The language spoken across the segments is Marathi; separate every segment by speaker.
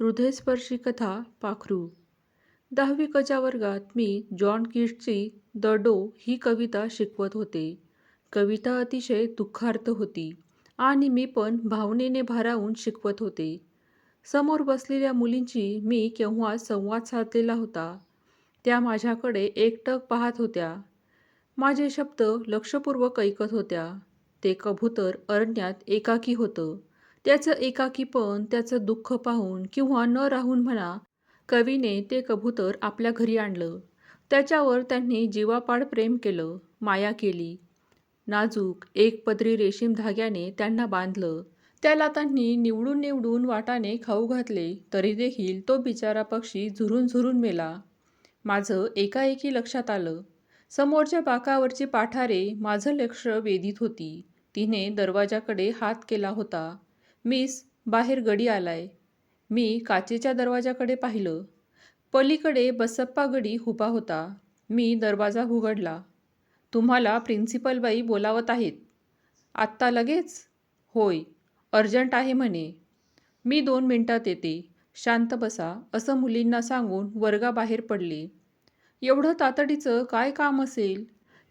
Speaker 1: हृदयस्पर्शी कथा पाखरू. दहावी कच्या वर्गात मी जॉन किट्सची द डो ही कविता शिकवत होते. कविता अतिशय दुःखार्थ होती आणि मी पण भावनेने भारावून शिकवत होते. समोर बसलेल्या मुलींची मी केव्हा संवाद साधलेला होता त्या माझ्याकडे एकटक पाहत होत्या. माझे शब्द लक्षपूर्वक ऐकत होत्या. ते कबूतर अरण्यात एकाकी होतं. त्याचं एकाकीपण त्याचं दुःख पाहून किंवा न राहून म्हणा कवीने ते कबूतर आपल्या घरी आणलं. त्याच्यावर त्यांनी जीवापाड प्रेम केलं माया केली. नाजूक एक पदरी रेशीम धाग्याने त्यांना बांधलं. त्याला त्यांनी निवडून निवडून वाटाने खाऊ घातले तरी देखील तो बिचारा पक्षी झुरून झुरून मेला. माझं एकाएकी लक्षात आलं. समोरच्या बाकावरची पाठारे माझं लक्ष वेधीत होती. तिने दरवाजाकडे हात केला होता. मिस बाहेर गडी आलाय. मी काचेच्या दरवाजाकडे पाहिलं. पलीकडे बसप्पा गडी उभा होता. मी दरवाजा उघडला. तुम्हाला प्रिन्सिपलबाई बोलावत आहेत. आत्ता लगेच? होय अर्जंट आहे म्हणे. मी दोन मिनटात येते. शांत बसा असं मुलींना सांगून वर्गाबाहेर पडले. एवढं तातडीचं काय काम असेल?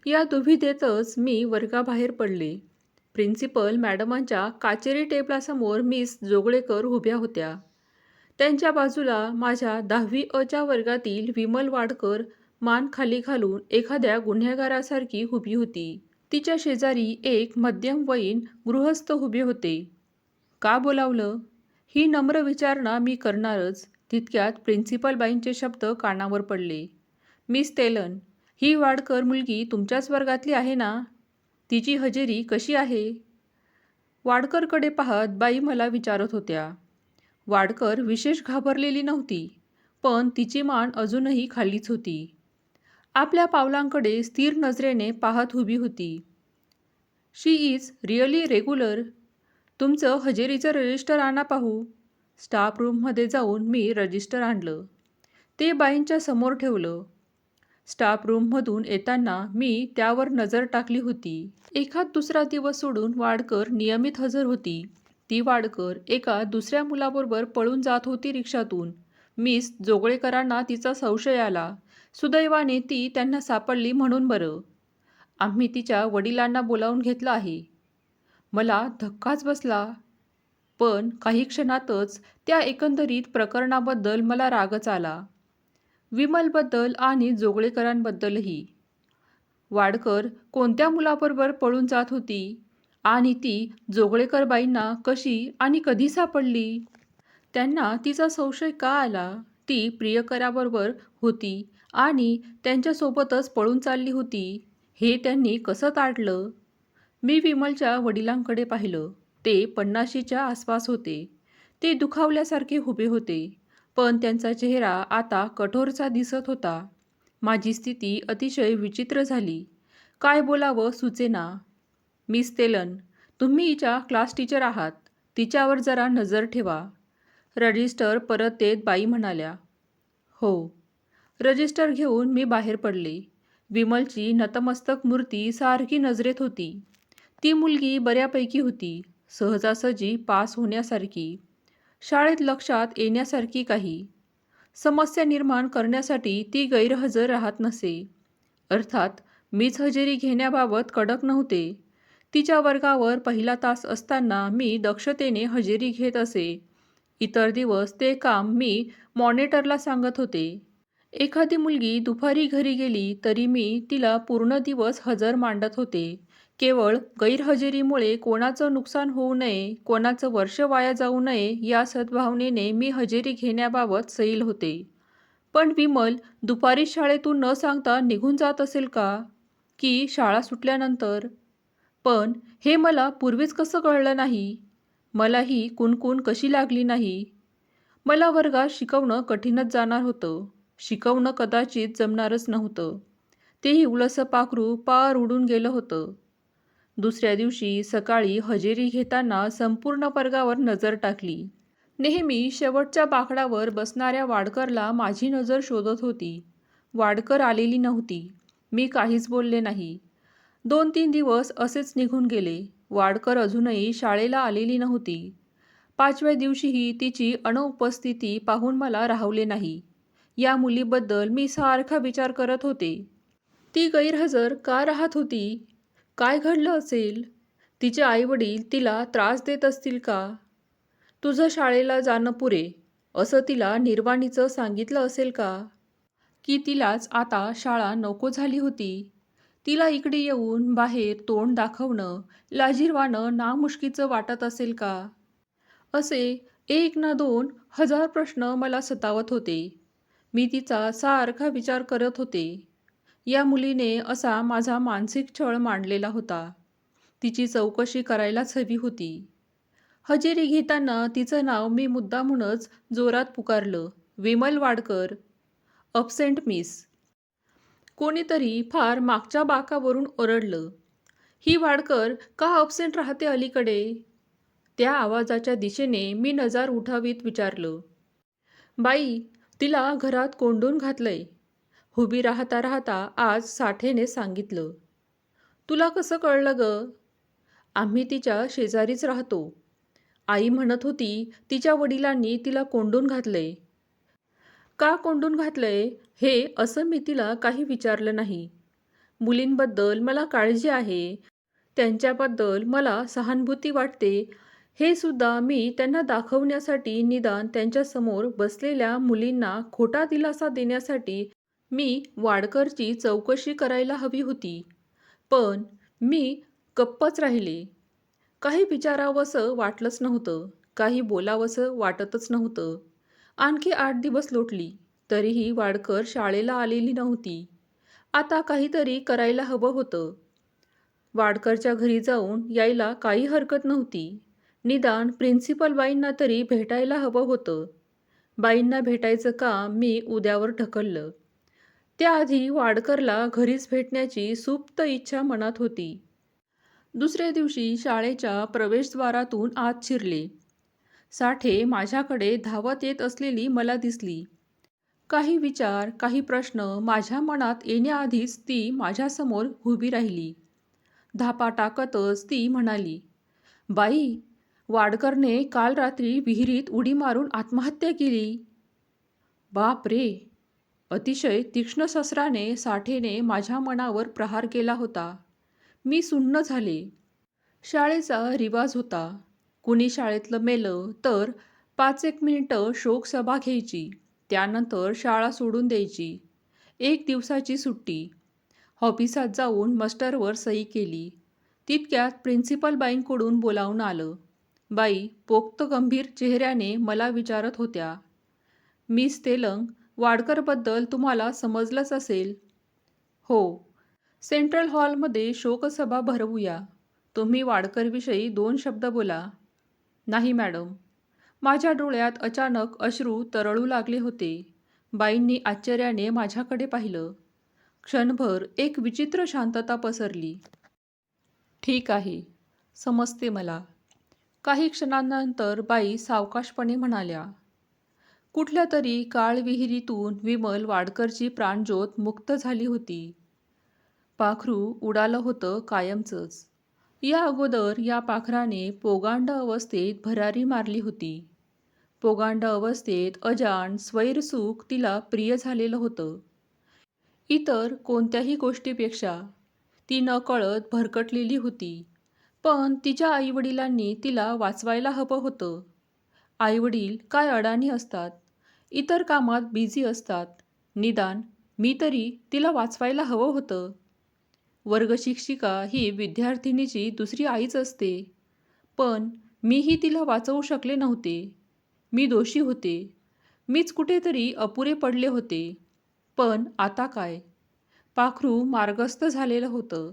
Speaker 1: या दुविधेतच मी वर्गाबाहेर पडले. प्रिन्सिपल मॅडमांच्या काचेरी टेबलासमोर मिस जोगळेकर उभ्या होत्या. त्यांच्या बाजूला माझ्या दहावी अच्या वर्गातील विमल वाडकर मान खाली घालून एखाद्या गुन्हेगारासारखी उभी होती. तिच्या शेजारी एक मध्यमवयीन गृहस्थ उभे होते. का बोलावलं? ही नम्र विचारणा मी करणारच. तितक्यात प्रिन्सिपलबाईंचे शब्द कानावर पडले. मिस तेलन ही वाडकर मुलगी तुमच्याच वर्गातली आहे ना? तिची हजेरी कशी आहे? वाडकरकडे पाहत बाई मला विचारत होत्या. वाडकर विशेष घाबरलेली नव्हती पण तिची मान अजूनही खालीच होती. आपल्या पावलांकडे स्थिर नजरेने पाहत उभी होती. शी इज रिअली रेग्युलर तुमचं हजेरीचं रजिस्टर आणा पाहू. स्टाफ रूममध्ये जाऊन मी रजिस्टर आणलं. ते बाईंच्या समोर ठेवलं. स्टाफ रूममधून येताना मी त्यावर नजर टाकली होती. एखाद दुसरा दिवस सोडून वाडकर नियमित हजर होती. ती वाडकर एका दुसऱ्या मुलाबरोबर पळून जात होती रिक्षातून. मिस जोगळेकरांना तिचा संशय आला. सुदैवाने ती त्यांना सापडली म्हणून बरं. आम्ही तिच्या वडिलांना बोलावून घेतलं आहे. मला धक्काच बसला. पण काही क्षणातच त्या एकंदरीत प्रकरणाबद्दल मला रागच आला. विमलबद्दल आणि जोगळेकरांबद्दलही. वाडकर कोणत्या मुलाबरोबर पळून जात होती? आणि ती जोगळेकरबाईंना कशी आणि कधी सापडली? त्यांना तिचा संशय का आला? ती प्रियकराबरोबर होती आणि त्यांच्यासोबतच पळून चालली होती. हे त्यांनी कसं ताडलं? मी विमलच्या वडिलांकडे पाहिलं. ते पन्नाशीच्या आसपास होते. ते दुखावल्यासारखे उभे होते. पण त्यांचा चेहरा आता कठोरचा दिसत होता. माझी स्थिती अतिशय विचित्र झाली. काय बोलावं सुचेना. मिस तेलन तुम्ही हिच्या क्लास टीचर आहात. तिच्यावर जरा नजर ठेवा. रजिस्टर परत येत बाई म्हणाल्या. हो. रजिस्टर घेऊन मी बाहेर पडले. विमलची नतमस्तक मूर्ती सारखी नजरेत होती. ती मुलगी बऱ्यापैकी होती. सहजासहजी पास होण्यासारखी. शाळेत लक्षात येण्यासारखी काही. समस्या निर्माण करण्यासाठी ती गैरहजर राहत नसे. अर्थात मीच हजेरी घेण्याबाबत कडक नव्हते. तिच्या वर्गावर पहिला तास असताना मी दक्षतेने हजेरी घेत असे. इतर दिवस ते काम मी मॉनिटरला सांगत होते. एखादी मुलगी दुपारी घरी गेली तरी मी तिला पूर्ण दिवस हजर मांडत होते. केवळ गैरहजेरीमुळे कोणाचं नुकसान होऊ नये कोणाचं वर्ष वाया जाऊ नये या सद्भावनेने मी हजेरी घेण्याबाबत सैल होते. पण विमल दुपारी शाळेतून न सांगता निघून जात असेल का? की शाळा सुटल्यानंतर? पण हे मला पूर्वीच कसं कळलं नाही? मला ही कुणकुण कशी लागली नाही? मला वर्गात शिकवणं कठीणच जाणार होतं. शिकवणं कदाचित जमणारच नव्हतं. तेही उलसं पाखरू पार उडून गेलं होतं. दुसऱ्या दिवशी सकाळी हजेरी घेताना संपूर्ण वर्गावर नजर टाकली. नेहमी शेवटच्या बाकडावर बसणाऱ्या वाडकरला माझी नजर शोधत होती. वाडकर आलेली नव्हती. मी काहीच बोलले नाही. दोन तीन दिवस असेच निघून गेले. वाडकर अजूनही शाळेला आलेली नव्हती. पाचव्या दिवशीही तिची अनुपस्थिती पाहून मला राहवले नाही. या मुलीबद्दल मी सारखा विचार करत होते. ती गैरहजर का राहत होती? काय घडलं असेल? तिचे आईवडील तिला त्रास देत असतील का? तुझं शाळेला जाणं पुरे असं तिला निर्वाणीचं सांगितलं असेल का? की तिलाच आता शाळा नको झाली होती. तिला इकडे येऊन बाहेर तोंड दाखवणं लाजीरवाणं नामुष्कीचं वाटत असेल का? असे एक ना दोन हजार प्रश्न मला सतावत होते. मी तिचा सारखा विचार करत होते. या मुलीने असा माझा मानसिक छळ मांडलेला होता. तिची चौकशी करायलाच हवी होती. हजेरी घेताना तिचं नाव मी मुद्दामूनच जोरात पुकारलं. विमल वाडकर. अबसेंट मिस कोणीतरी फार मागच्या बाकावरून ओरडलं. ही वाडकर का अबसेंट राहते अलीकडे? त्या आवाजाच्या दिशेने मी नजार उठावीत विचारलं. बाई तिला घरात कोंडून घातलंय. उभी राहता राहता आज साठेने सांगितलं. तुला कसं कळलं ग? आम्ही तिच्या शेजारीच राहतो. आई म्हणत होती तिच्या वडिलांनी तिला कोंडून घातलंय. का कोंडून घातलंय? हे असं मी तिला काही विचारलं नाही. मुलींबद्दल मला काळजी आहे. त्यांच्याबद्दल मला सहानुभूती वाटते. हे सुद्धा मी त्यांना दाखवण्यासाठी निदान त्यांच्यासमोर बसलेल्या मुलींना खोटा दिलासा देण्यासाठी मी वाडकरची चौकशी करायला हवी होती. पण मी गप्पच राहिले. काही विचारावंसं वाटलंच नव्हतं. काही बोलावंसं वाटतच नव्हतं. आणखी आठ दिवस लोटली. तरीही वाडकर शाळेला आलेली नव्हती. आता काहीतरी करायला हवं होतं. वाडकरच्या घरी जाऊन यायला काही हरकत नव्हती. निदान प्रिन्सिपल बाईंना तरी भेटायला हवं होतं. बाईंना भेटायचं काम मी उद्यावर ढकललं. त्याआधी वाडकरला घरीच भेटण्याची सुप्त इच्छा मनात होती. दुसऱ्या दिवशी शाळेच्या प्रवेशद्वारातून आत शिरले. साठे माझ्याकडे धावत येत असलेली मला दिसली. काही विचार काही प्रश्न माझ्या मनात येण्याआधीच ती माझ्यासमोर उभी राहिली. धापा टाकतच ती म्हणाली बाई वाडकरने काल रात्री विहिरीत उडी मारून आत्महत्या केली. बाप रे! अतिशय तीक्ष्ण शस्त्राने साठेने माझ्या मनावर प्रहार केला होता. मी सुन्न झाले. शाळेचा रिवाज होता. कुणी शाळेतलं मेलं तर पाच एक मिनिटं शोकसभा घ्यायची त्यानंतर शाळा सोडून द्यायची. एक दिवसाची सुट्टी. ऑफिसात जाऊन मस्टरवर सही केली. तितक्यात प्रिन्सिपल बाईंकडून बोलावून आलं. बाई पोक्त गंभीर चेहऱ्याने मला विचारत होत्या. मिस तेलंग वाडकरबद्दल तुम्हाला समजलंच असेल. हो. सेंट्रल हॉलमध्ये शोकसभा भरवूया. तुम्ही वाडकरविषयी दोन शब्द बोला. नाही मॅडम. माझ्या डोळ्यात अचानक अश्रू तरळू लागले होते. बाईंनी आश्चर्याने माझ्याकडे पाहिलं. क्षणभर एक विचित्र शांतता पसरली. ठीक आहे. समजते मला. काही क्षणांनंतर बाई सावकाशपणे म्हणाल्या कुठल्या तरी काळविहिरीतून विमल वाडकरची प्राणज्योत मुक्त झाली होती. पाखरू उडालं होतं कायमचंच. या अगोदर या पाखराने पोगांड अवस्थेत भरारी मारली होती. पोगांड अवस्थेत अजाण स्वैरसुख तिला प्रिय झालेलं होतं. इतर कोणत्याही गोष्टीपेक्षा ती नकळत भरकटलेली होती पण तिच्या आईवडिलांनी तिला वाचवायला हवं होतं. आईवडील काय अडाणी असतात? इतर कामात बिझी असतात. निदान मी तरी तिला वाचवायला हवं होतं. वर्गशिक्षिका ही विद्यार्थिनीची दुसरी आईच असते. पण मीही तिला वाचवू शकले नव्हते. मी दोषी होते. मीच कुठेतरी अपुरे पडले होते. पण आता काय? पाखरू मार्गस्थ झालेलं होतं.